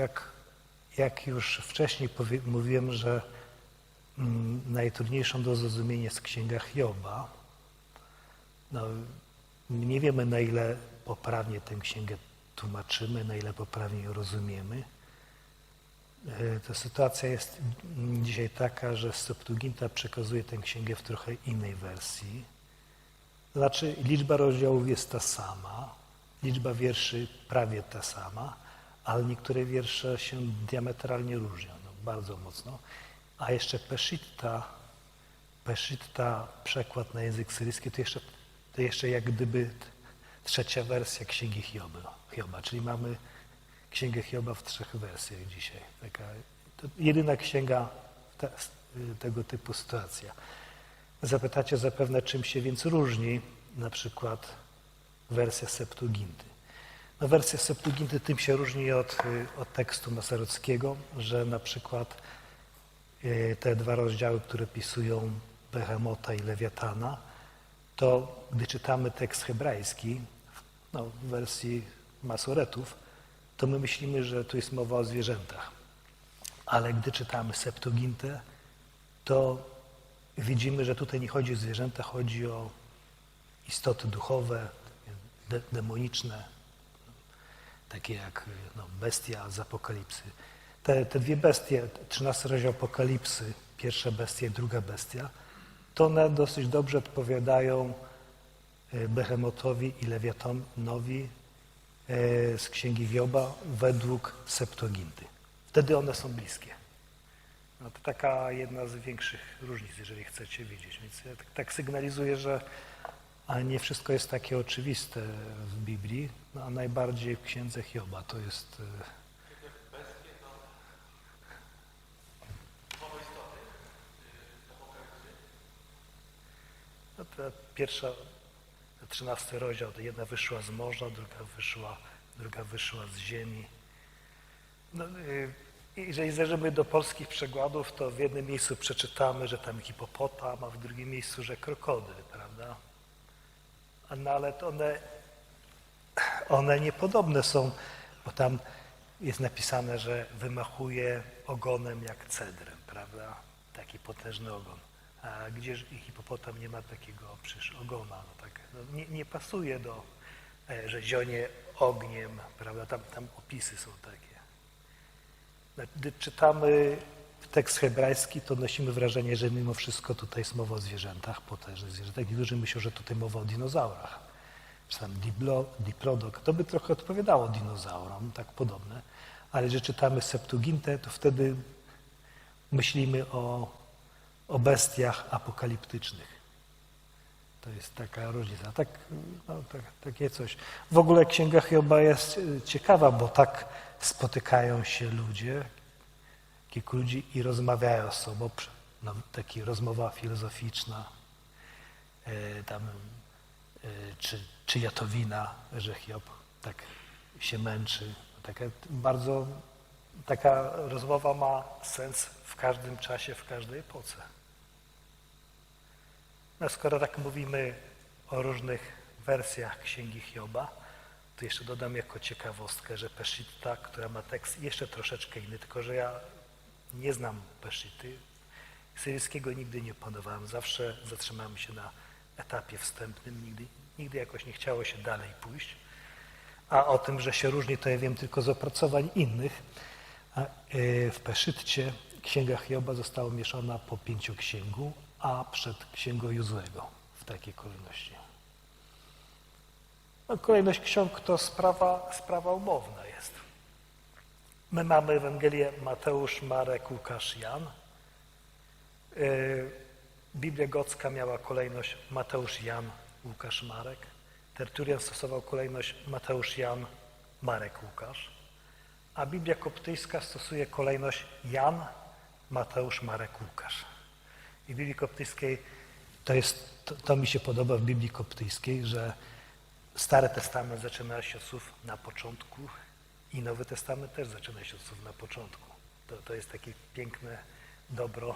jak, jak już wcześniej mówiłem, że mm, najtrudniejszą do zrozumienia jest Księga Hioba. No, nie wiemy, na ile poprawnie tę księgę tłumaczymy, na ile poprawnie ją rozumiemy. E, Ta sytuacja jest dzisiaj taka, że Septuaginta przekazuje tę księgę w trochę innej wersji. Znaczy, liczba rozdziałów jest ta sama, liczba wierszy prawie ta sama, ale niektóre wiersze się diametralnie różnią, no, bardzo mocno. A jeszcze Peshitta, Peshitta, przekład na język syryjski, to jeszcze, to jeszcze jak gdyby trzecia wersja Księgi Hioba, Hioba czyli mamy Księgę Hioba w trzech wersjach dzisiaj. Taka, to jedyna księga te, tego typu sytuacja. Zapytacie zapewne, czym się więc różni na przykład wersja Septuaginty. No, wersja Septuaginty tym się różni od, y, od tekstu Maserockiego, że na przykład y, te dwa rozdziały, które pisują Behemota i Lewiatana, to gdy czytamy tekst hebrajski no, w wersji Masoretów, to my myślimy, że tu jest mowa o zwierzętach. Ale gdy czytamy Septuagintę, to widzimy, że tutaj nie chodzi o zwierzęta, chodzi o istoty duchowe, de demoniczne, takie jak no, bestia z Apokalipsy. Te, te dwie bestie, 13 rozdział Apokalipsy, pierwsza bestia i druga bestia, to one dosyć dobrze odpowiadają e, Behemotowi i Lewiatonowi e, z Księgi Wioba według Septuaginty. Wtedy one są bliskie. No to taka jedna z większych różnic, jeżeli chcecie wiedzieć. Więc ja tak, tak sygnalizuję, że a nie wszystko jest takie oczywiste w Biblii, no, a najbardziej w Księdze Hioba to jest... e, No to pierwsza, trzynasty rozdział, to jedna wyszła z morza, druga wyszła, druga wyszła z ziemi. No, y, jeżeli zajrzymy do polskich przekładów, to w jednym miejscu przeczytamy, że tam hipopotam, a w drugim miejscu, że krokodyl, prawda? No ale one, one niepodobne są, bo tam jest napisane, że wymachuje ogonem jak cedrem, prawda? Taki potężny ogon. A gdzież hipopotam nie ma takiego przecież ogona, no tak, no nie, nie pasuje do, e, że ogniem, prawda? Tam, tam opisy są takie. Gdy czytamy tekst hebrajski, to nosimy wrażenie, że mimo wszystko tutaj jest mowa o zwierzętach, potężnych zwierzętach. Niektórzy myślą, że tutaj mowa o dinozaurach. Czy tam diplo, diplodok. To by trochę odpowiadało dinozaurom, tak podobne. Ale że czytamy Septuagintę, to wtedy myślimy o, o bestiach apokaliptycznych. To jest taka różnica. Tak, no, tak, takie coś. W ogóle Księga Hioba jest ciekawa, bo tak spotykają się ludzie, kilku ludzi i rozmawiają z sobą. No, taka rozmowa filozoficzna, e, tam, e, czy, czyja to wina, że Hiob tak się męczy. Taka bardzo, taka rozmowa ma sens w każdym czasie, w każdej epoce. No, skoro tak mówimy o różnych wersjach Księgi Hioba, to jeszcze dodam jako ciekawostkę, że Peshitta, która ma tekst jeszcze troszeczkę inny, tylko że ja nie znam Peshity, syryjskiego nigdy nie opanowałem, zawsze zatrzymałem się na etapie wstępnym, nigdy, nigdy jakoś nie chciało się dalej pójść. A o tym, że się różni, to ja wiem tylko z opracowań innych. A, e, w Peszytcie Księga Hioba została umieszczona po pięcioksięgu, a przed Księgą Juzłego w takiej kolejności. No, kolejność ksiąg to sprawa, sprawa umowna jest. My mamy Ewangelię Mateusz, Marek, Łukasz, Jan. Yy, Biblia Gocka miała kolejność Mateusz, Jan, Łukasz, Marek. Tertulian stosował kolejność Mateusz, Jan, Marek, Łukasz. A Biblia Koptyjska stosuje kolejność Jan, Mateusz, Marek, Łukasz. I w Biblii Koptyjskiej to, jest, to, to mi się podoba w Biblii Koptyjskiej, że Stary Testament zaczyna się od słów na początku i Nowy Testament też zaczyna się od słów na początku. To, to jest takie piękne dobro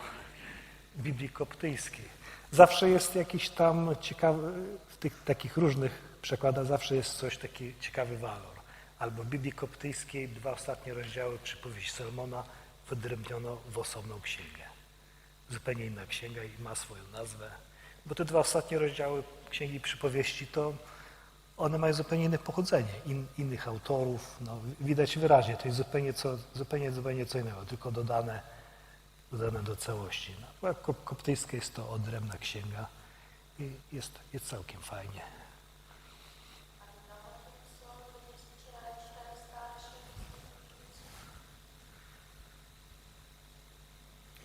Biblii Koptyjskiej. Zawsze jest jakiś tam ciekawy, w tych takich różnych przekładach zawsze jest coś, taki ciekawy walor. albo w Biblii Koptyjskiej dwa ostatnie rozdziały przypowieści Salmona wyodrębniono w osobną księgę. Zupełnie inna księga i ma swoją nazwę. Bo te dwa ostatnie rozdziały Księgi Przypowieści to one mają zupełnie inne pochodzenie, in, innych autorów. No, widać wyraźnie, to jest zupełnie co, zupełnie, zupełnie co innego, tylko dodane, dodane do całości. No, koptyjska jest to odrębna księga i jest, jest całkiem fajnie.